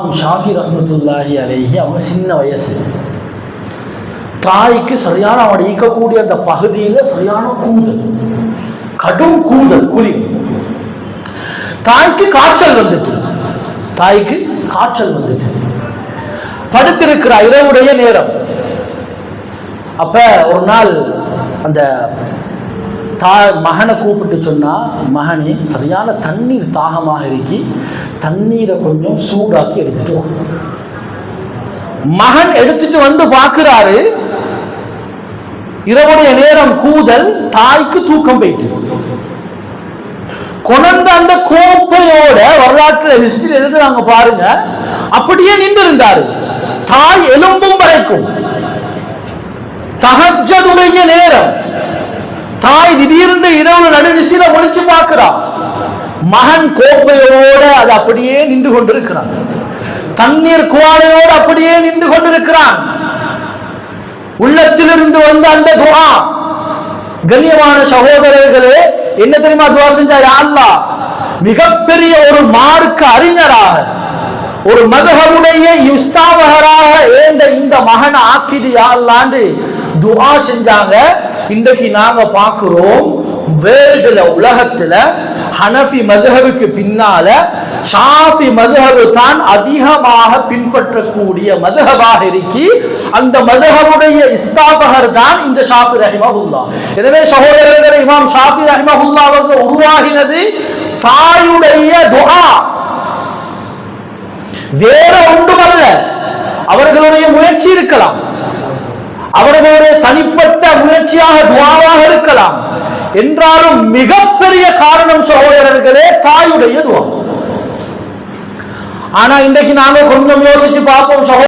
ஷாஃபி ரஹ்மத்துல்லாஹி அலேஹி அவங்க சின்ன வயசு. தாய்க்கு சரியான அவன் ஈக்கக்கூடிய அந்த பகுதியில் சரியான கூதல் கடும் கூதல் குழி. தாய்க்கு காய்ச்சல் வந்துட்டு. தாய்க்கு காய்ச்சல் வந்துட்டு. படுத்திருக்கிற இரவுடைய நேரம். அப்ப ஒரு நாள் அந்த தா மகனை கூப்பிட்டு சொன்னா மகனே சரியான தண்ணீர் தாகமாக இருக்கி தண்ணீரை கொஞ்சம் சூடாக்கி எடுத்துட்டு வா. மகன் எடுத்துட்டு வந்து பார்க்கிறாரு. இரவுடைய நேரம் கூதல் தாய்க்கு தூக்கம் போயிட்டு. கொணர்ந்த அந்த கோப்பையோட வரலாற்று ஹிஸ்டரி எழுதுறாங்க பாருங்க. அப்படியே நின்று இருந்தாரு தாய் எலும்பும் வரைக்கும். தகஜதுடைய நேரம் தாய் திடீர்னு இரவு நடுநிசில ஒளிச்சு பார்க்கிறான். மகன் கோப்பையோட அது அப்படியே நின்று கொண்டிருக்கிறான். தண்ணீர் குவாலையோடு அப்படியே நின்று கொண்டிருக்கிறான். உள்ளத்திலிருந்து வந்த அந்த துவா கண்ணியமான சகோதரர்களே என்ன தெரியுமா துவா செஞ்சா யா மிகப்பெரிய ஒரு மார்க்க அறிஞராக ஒரு மதுகவுடைய இஸ்தாபகராக ஏந்த இந்த மகன் ஆக்கிது யாழ்லாண்டு துஹா செஞ்சாங்க. இன்றைக்கு நாங்க பார்க்கிறோம் வேர்ல்டுல உலகத்துல ஹனஃபி மதுஹபுக்கு பின்னால ஷாஃபி மதுஹபு தான் அதிகமாக பின்பற்றக்கூடிய மதுஹபாக இருக்கி அந்த மதுஹபுடைய இஸ்தாபகர் தான் இந்த ஷாஃபி ரஹிமஹுல்லா. எனவே சகோதரர்கள் இமாம் ஷாஃபி ரஹிமஹுல்லா அவர்கள் உருவாகினது தாயுடைய துஹா வேற ஒன்றுமல்ல. அவர்களுடைய முயற்சி இருக்கலாம். அவர்களுடைய தனிப்பட்ட முயற்சியாக துவாவாக இருக்கலாம். என்றாலும் மிகப்பெரிய காரணம் சகோதரர்களே தாயுடைய துவா ஆனா இன்றைக்கு நாங்க கொஞ்சம் யோசிச்சு பார்ப்போம் சகோதரர்